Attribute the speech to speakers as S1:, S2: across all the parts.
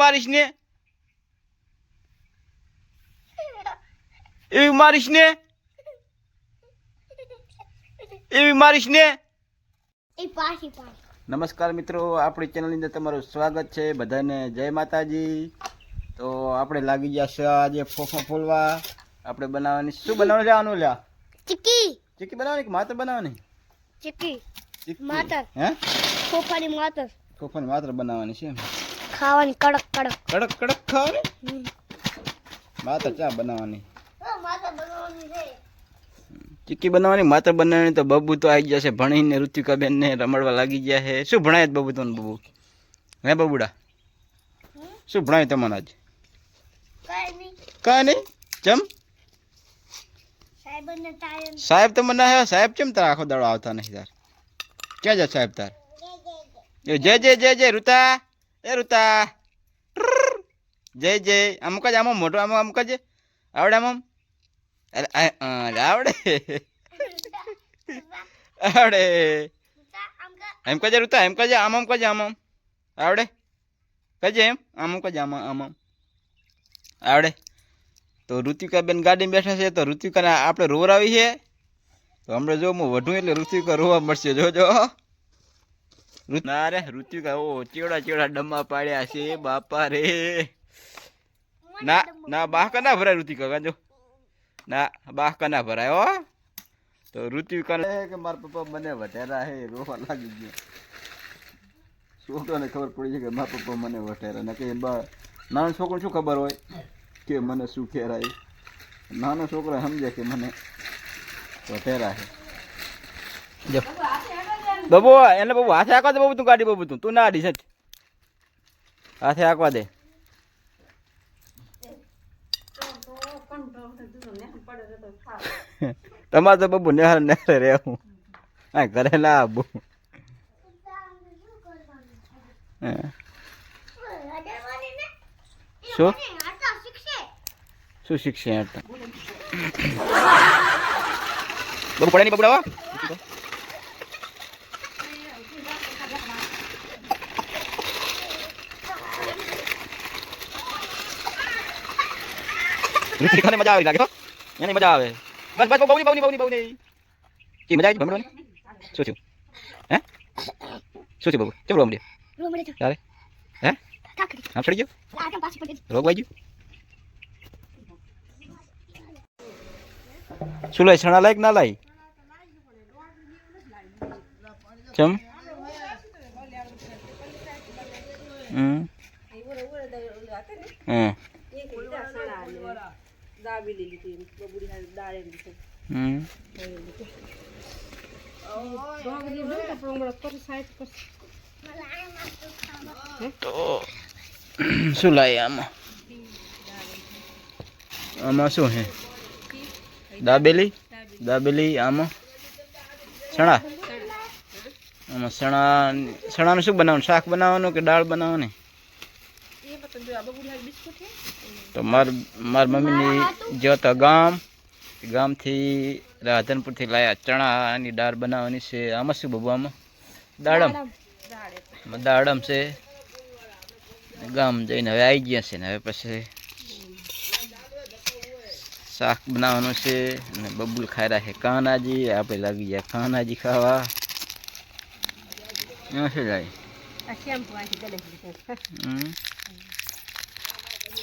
S1: મારીશ ને? એવી મારીશ ને? એવી મારીશ ને? નમસ્કાર મિત્રો આપણી ચેનલની અંદર તમારું સ્વાગત છે. બધાને જય માતાજી. તો આપણે લાગી ગયા છે આજે ફોફા ફોલવા. આપણે બનાવવાની શું બનાવવાનું લેવાનું લ્યા.
S2: ચીકી
S1: ચીકી બનાવવાની કે માત્ર બનાવવાની?
S2: ચીકી માત્ર.
S1: હે?
S2: ફોફાની માત્ર.
S1: ફોફાની માત્ર બનાવવાની છે
S2: ખાવાની કડક કડક.
S1: કડક કડક ખાવાની? માત્ર ચા બનાવવાની.
S2: માતર બનાવવાની છે.
S1: ચીક્કી બનાવવાની? માત્ર બનાવવાની તો બબુ તો આવી જશે ભણીને ઋતિકાબેન ને રમડવા લાગી ગયા છે. શું ભણાય બબુ તમને બબુ? હે બબુડા? શું ભણાય તમને આજ?
S2: કઈ નહીં.
S1: કાંઈ નહીં? ચમ?
S2: સાહેબ ને ટાયર
S1: સાહેબ તો મને આવ્યા? સાહેબ કેમ તારા આખો દાડો આવતા નહીં તાર? ક્યાં જાય સાહેબ તાર? એ જય જય જય જય ઋતા. એ રૂતા જય જય. આમ જ આમ મોટો આમ આમ જ આવડે, આમ આવડે. આવડે. એમ કજે રૂતા એમ કજે આમ આમ આમ આમ. આવડે? કજે એમ? આમ કજે આમ આમ આમ. આવડે? તો ઋતિકાબેન ગાડીમાં બેઠા છે, તો ઋતિકાને આપણે રોવરાવી છે. તો હમણાં જો, હું વધુ એટલે ઋતિકા રોવા મળશે. જોજો ના રે ઋતિકા ઓ ચેવડા ચેવડા ડમ્મા પાડ્યા છે બાપા રે. ના ના બાહકા ના ભરાય ઋતિકા કાજો ના બાહકા ના ભરાય હો. તો ઋતિકા કે મારા પપ્પા મને વટેરા હે રોવા લાગી ગયો. છોકરાને ખબર પડી છે કે મારા પપ્પા મને વટેરા ને કે બા નાનો છોકરો શું ખબર હોય? કે મને શું ખેરાય નાનો છોકરો સમજે કે મને વટેરા હે. જો. બબુ, એને બબુ, હાથે આંકવા દે બબુ, તું ગાડી બબુ, તું. તું ના આડી સચ હાથે આખવા દે. તમારે તો બબુ નેહાર નેહારે રહેવું. હા ઘરે ના આવું. હે. શું? શું શીખશે? બબુ, પડે નહીં બબુડાવા ઋતિકાને મજા આવી લાગે હો એને મજા આવે બસ બસ બહુ બહુ બહુ બહુ કી મજા આવી ભમડવાની શું થયું હે શું થયું બાબુ કેમ રોવા માંડ્યા તારે હે આમ ચડી ગયો રોગ વાઈ ગયું શું લાય છણા લાયક ના લાય કેમ હમ હમ હમ તો શું લાય આમાં આમાં શું હે દાબેલી દાબેલી આમાં ચણા આમાં ચણા ચણાનું શું બનાવવાનું શાક બનાવવાનું કે દાળ બનાવવાની તો માર માર મમ્મીની જો તો ગામ ગામથી રાધનપુરથી લાયા ચણાની દાળ બનાવવાની છે આમાં શું બબુ આમાં દાડમ આમાં દાડમ છે ગામ જઈને હવે આવી ગયા છે ને હવે પછી શાક બનાવવાનું છે અને બબુલ ખાઈ રહ્યા છે કાનાજી આપણે લાગી ગયા કાનાજી ખાવા. એમાં શું જાય હમ.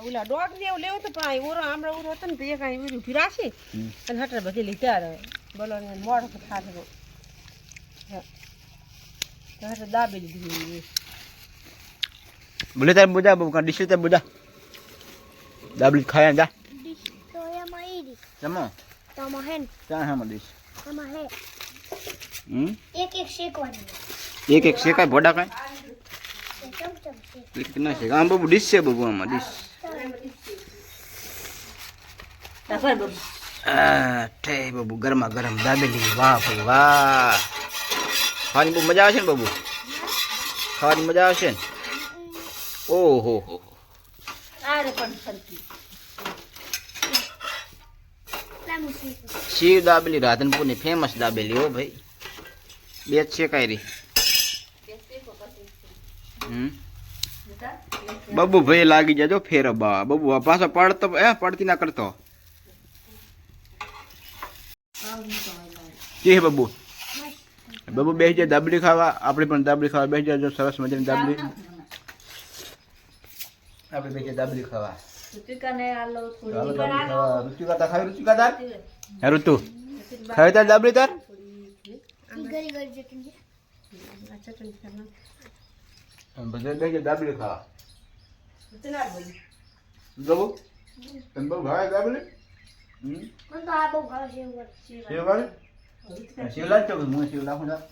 S3: ઓલા ડોગ જેવું એવું લેવું તો પણ આ ઓરો આમળા ઓરો હતો ને તો એક અહીં ઓલું ઊભી રાખી. અને હટર બધી લીધા રહે બોલો ને મોઢ પર ખાધો તો હટર દાબી લીધી
S1: બોલે તાર બધા બહુ ડીશ તાર બધા. દાબલી ખાયા જા.
S2: તો એમાં ઈ રી
S1: જમો
S2: તમા હે ને
S1: ત્યાં હામાં ડીશ
S2: આમાં હે
S1: હમ?
S2: એક એક શેકવાની.
S1: એક એક શેકાય ભોડા
S2: શેક
S1: ના આમ બબુ ડીશ છે બબુ આમાં ડીશ
S3: તાપર બાબુ
S1: આ, ઠે બબુ ગરમા ગરમ દાબેલી વાહ ભાઈ વાહ. ખાવાની બહુ મજા આવશે ને બબુ? ખાવાની મજા આવશે ને? ઓહો. હો. શિવ દાબેલી રાધનપુરની ફેમસ દાબેલી હો ભાઈ. બે છે કાંઈ રી. હમ? બબુ ભાઈ લાગી જજો ફેરબા બબુ આ પાછો પડતો એ પડતી ના કરતો. કે બબુ? બબુ બેસી જાય દાબડી ખાવા આપણે પણ દાબડી ખાવા બેસી જાજો સરસ મજાની દાબડી આપણે બેસી જાય દાબડી ખાવા. ઋતુ. ખાવી તાર દાબલી તાર? બધા બેસી જાય દાબલી ખાવા. બબુ તમે બહુ ભાવે દાબલી? હમ?
S2: તો આ બહુ ભાવે છે
S1: શિવ લાવજો હું શિવ લાખું
S2: લાખ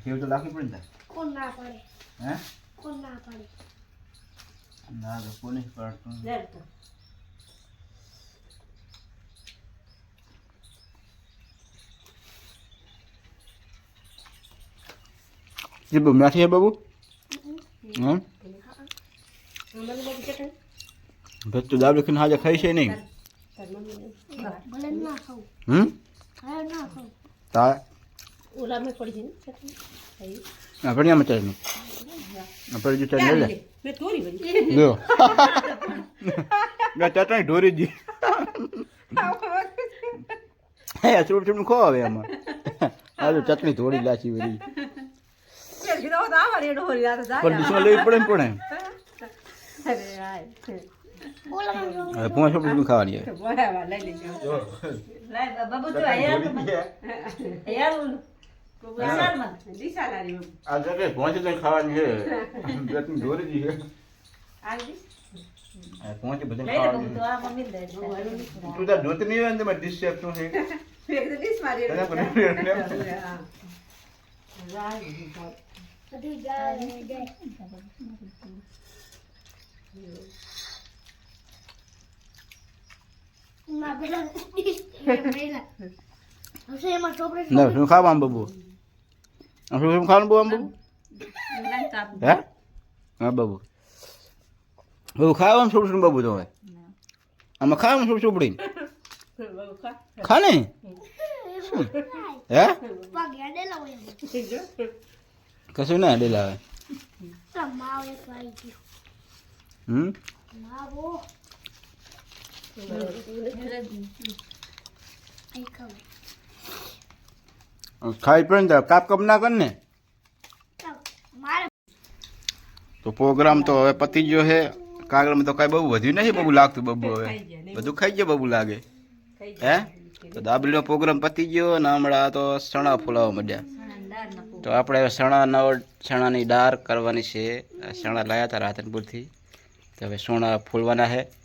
S1: શિવ તો લાખી પડે
S2: કોણ ના પડે
S1: હે
S2: કોણ ના પડે
S1: ના તો કોને પડતું જે બમણા છે બાબુ
S2: હમ ભેટ તો
S1: દાબ
S2: લખીને હાજર ખાઈ
S1: છે
S3: નહીં હમ তা ওলা মে পড়ি
S1: দিন આપણે આમ ચાલે આપણે જો ચાલે લે.
S3: મે
S1: ઢોરી જી હે અસરૂપ ચૂમ ખો હવે આમાં? આલુ ચટણી થોડી લાસી વરી લેવી પડે ને પણ
S3: અરે
S1: હવે પાંચ રૂપિયા ખાવાની હવે
S3: બોલાવા
S1: શું ખાવા આમ બબુ શું શું ખાવાનું બબુ આમ બબુ હે હા બબુ બબુ ખાવા આમ શું શું બબુ તો હવે આમાં ખાવા શું શું પડી
S3: બાબુ ખા.
S1: ખા ને હે. કશું ના ડેલા
S2: આવી ગયો
S1: હમ ખાઈ પણ કાપ કપ ના કર ને. તો પ્રોગ્રામ તો હવે પતી ગયો છે. કાગળમાં તો કાંઈ બહુ વધ્યું નથી બબુ લાગતું બબુ હવે. બધું ખાઈ ગયો બબુ લાગે. હે? તો દાબલીનો પ્રોગ્રામ પતી ગયો ને હમણાં તો સણા ફૂલાવા માંડ્યા. તો આપણે સણા નવ સણાની દાળ કરવાની છે. સણા લાયા હતા રાતનપુરથી. તો હવે સોણા ફૂલવાના છે.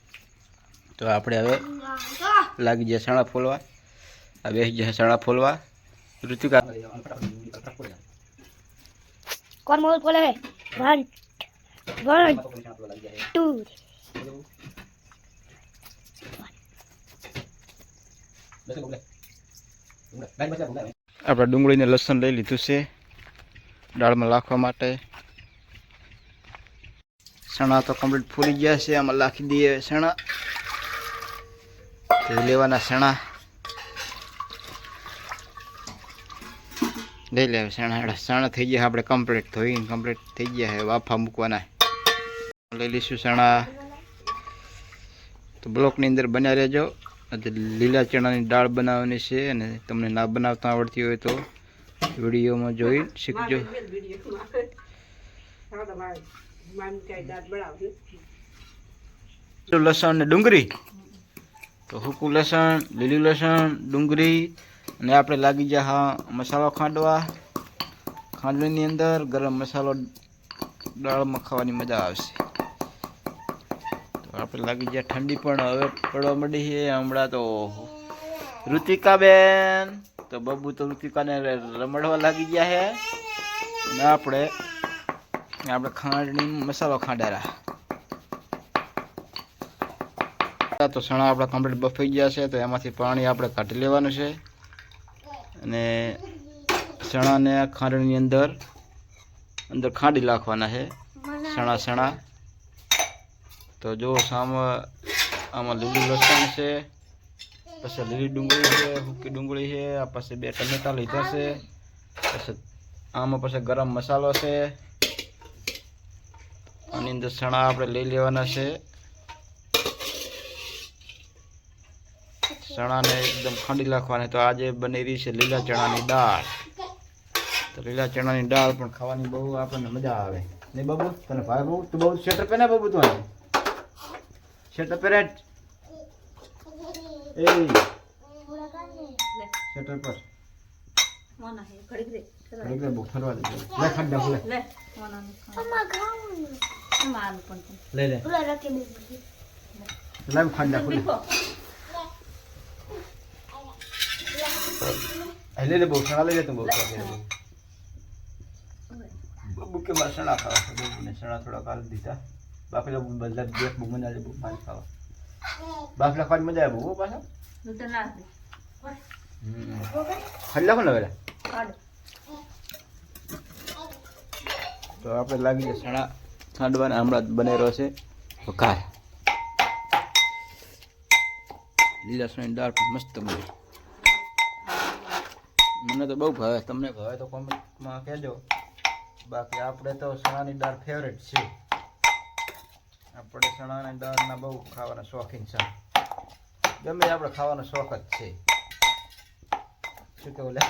S1: તો આપણે હવે લાગી જાય સણા ફોલવા. આ બેસી જાય સણા ફોલવા. ઋતિકા.
S2: કોણ મોલ બોલે હે? વન વન ટુ
S1: આપણે ડુંગળીને લસણ લઈ લીધું છે દાળમાં લાખવા માટે. સણા તો કમ્પ્લીટ ફૂલી ગયા છે આમાં લાખી દઈએ સણા તો લેવાના સણા લઈ લે સણા સણા થઈ ગયા આપણે કમ્પ્લીટ ધોઈને કમ્પ્લીટ થઈ ગયા છે વાફા મૂકવાના લઈ લઈશું સણા તો બ્લોકની અંદર બન્યા રહેજો લીલા ચણાની દાળ બનાવવાની છે અને તમને ના બનાવતા આવડતી હોય તો વિડીયોમાં જોઈ શીખજો. લસણ ને ડુંગળી તો સૂકું લસણ, લીલું લસણ, ડુંગળી, અને આપણે લાગી જાય હા મસાલો ખાંડવા. ખાંડવીની અંદર ગરમ મસાલો દાળમાં ખાવાની મજા આવશે. તો આપણે લાગી જાય ઠંડી પણ હવે પડવા મળી છે. હમણાં તો ઋતિકાબેન, તો બબુ તો ઋતિકાને રમડવા લાગી ગયા છે. અને આપણે આપણે ખાંડની મસાલો ખાંડારા તો સણા આપણા કમ્પ્લીટ બફાઈ ગયા છે તો એમાંથી પાણી આપણે કાઢી લેવાનું છે. અને ચણાને ખાંડની અંદર અંદર ખાંડી નાખવાના છે. સણા સણા. તો જો સામ, આમાં લીલું લસણ છે, પછી લીલી ડુંગળી છે, હુકી ડુંગળી છે, આ પછી બે ટમેટા લીધા છે, પછી આમાં પછી ગરમ મસાલો છે. આની અંદર ચણા આપણે લઈ લેવાના છે. ચણાને એકદમ ખાંડી નાખવાની. તો આજે બની રહી છે લીલા ચણાની દાળ. તો લીલા ચણાની દાળ પણ ખાવાની બહુ આપણને મજા આવે. નહીં બાબુ તને ભાઈ બહુ? તું બહુ સ્વેટર પહેરે બાબુ તું સ્વેટર પહેરે જ. એ. સ્વેટર પર.
S3: ઘડીક રે
S1: બહુ ફરવા દે. લે ખાંડ નાખ લે.
S3: લે પણ.
S1: લે લે.
S2: પૂરા રાખી દીધું
S1: લાવ ખાંડ નાખ લે
S3: બીકો.
S1: એ લે લે બહુ સણા લઈ લે તું બહુ સણા લઈ બબુ કે મારે સણા ખાવા બબુને સણા થોડા કાલ દીધા બાફેલા બધા દેખ બહુ મજા આવે બહુ મારી ખાવા બાફલા ખાવાની મજા આવે બહુ પાછા. ખાલી લાખો ને
S3: પેલા
S1: તો આપણે લાગી જાય સણા ખાંડવાના હમણાં બનેલો છે વઘાર લીલા સણી દાળ મસ્ત બની મને તો બહુ ભાવે. તમને ભાવે તો કોમેન્ટમાં કહેજો. બાકી આપણે તો સણાની દાળ ફેવરેટ છે આપણે સણાની દાળના બહુ ખાવાના શોખીન છે ગમે આપણે ખાવાનો શોખ જ છે. શું કેવું લે?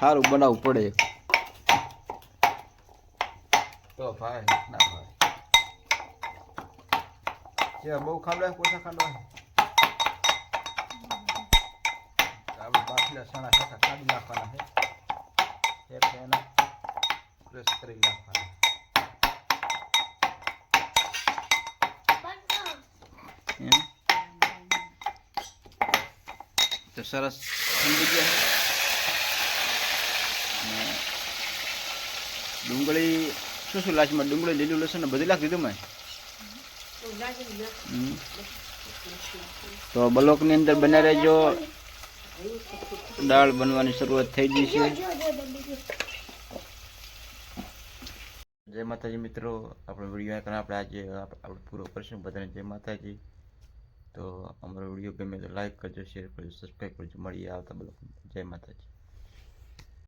S1: સારું બનાવવું પડે. તો ભાઈ ના ભાઈ જે બહુ ખાંડવા ઓછા ખાંડવા આપણે બાફલા સણા સાથે કાઢી નાખવાના છે એક એને પ્રેસ કરી નાખવાના તો સરસ ડુંગળી શું શું લાચમાં ડુંગળી લીલું લસણ બધું લાખી દીધું મેં. તો બ્લોકની અંદર બને રહેજો. દાળ બનવાની શરૂઆત થઈ ગઈ છે. જય માતાજી મિત્રો, આપણો વીડિયો કારણ આપણે આજે આપણે પૂરો કરીશું બધાને જય માતાજી. તો અમારો વીડિયો ગમે તો લાઈક કરજો, શેર કરજો, સબસ્ક્રાઈબ કરજો. મળીએ આવતા બ્લોગ જય માતાજી.